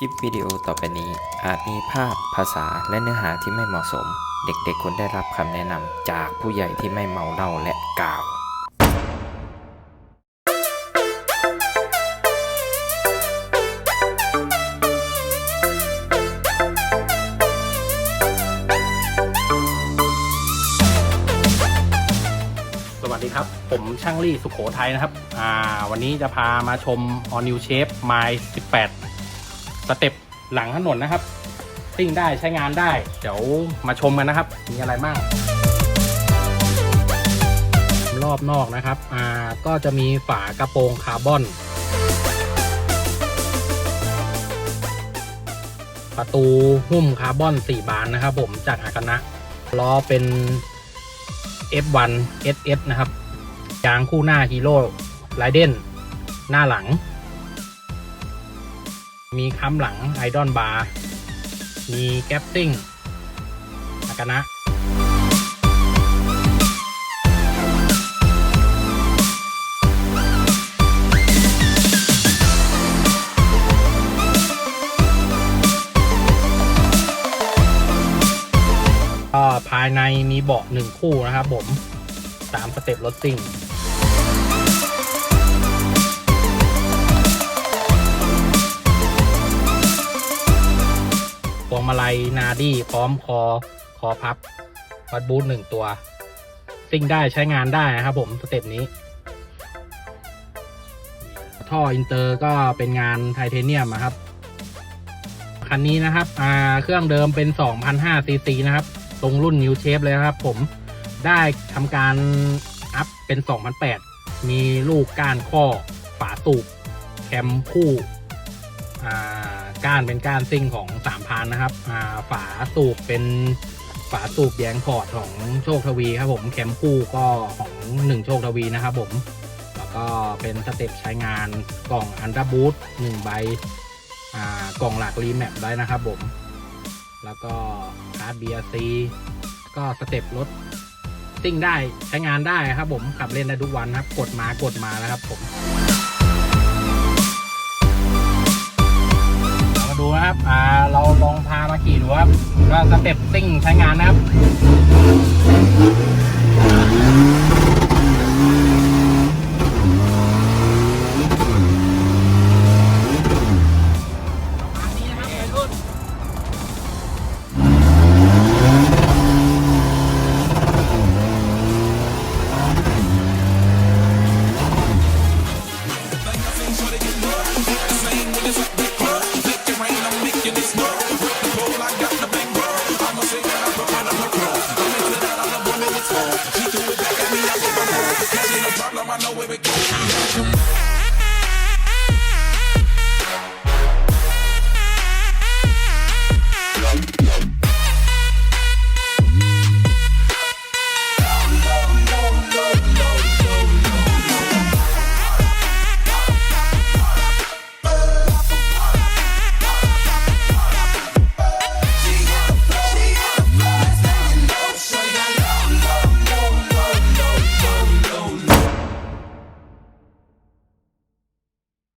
คลิปวิดีโอต่อไปนี้อาจมีภาพ ภาษา และเนื้อหาที่ไม่เหมาะสม เด็กๆควรได้รับคำแนะนำจากผู้ใหญ่ที่ไม่เมาเหล้าและกล่าว สวัสดีครับ ผมช่างลี่สุขโขทัยนะครับ อ่า วันนี้จะพามาชม All New Shape My 18 สเต็ปหลังถนนนะครับซิ่งได้ใช้งานได้ เดี๋ยวมาชมกันนะครับ มีอะไรบ้างรอบนอกนะครับอ่าก็จะมีฝากระโปรงคาร์บอน ประตูหุ้มคาร์บอน 4 บานนะครับผมจากอากานะล้อเป็น F1 SS นะครับยางคู่หน้าฮีโร่ไรเดนหน้าหลัง มีค้ำหลังไอดอนบาร์ มีแก๊ปซิ่งอากานะก็ภายในมีเบาะหนึ่งคู่นะครับผมตามสเต็ปรถซิ่ง พวงมาลัยนาดี้พร้อมคอคอพับวัดบูทหนึ่งตัว ซิ่งได้ใช้งานได้นะครับผมสเต็ปนี้ ท่ออินเตอร์ก็เป็นงานไทเทเนียมอะครับ คันนี้นะครับอ่าเครื่องเดิมเป็น2,005ซีซีนะครับ ตรงรุ่นนิวเชฟเลยนะครับผมได้ทำการอัพเป็น2008มีลูกก้านข้อฝาสูบแคมคู่ ก้านเป็นก้านซิ่งของ3,000นนะครับฝาสูบเป็นฝาสูบแยงพอร์ตของโชคทวีครับผมแคมคู่ก็ของ1โชคทวีนะครับผมแล้วก็เป็นสเต็ปใช้งานกล่องอันดับบูทหนึ่งใบกล่องหลักรีแมปได้นะครับผมแล้วก็คาร์ด BRC ก็สเต็ปรถซิ่งได้ใช้งานได้ครับผมขับเล่นได้ทุกวันครับ กดมากดมาแล้วครับผม ก็สเต็ปซิ่งใช้งานนะครับ อันนี้นะ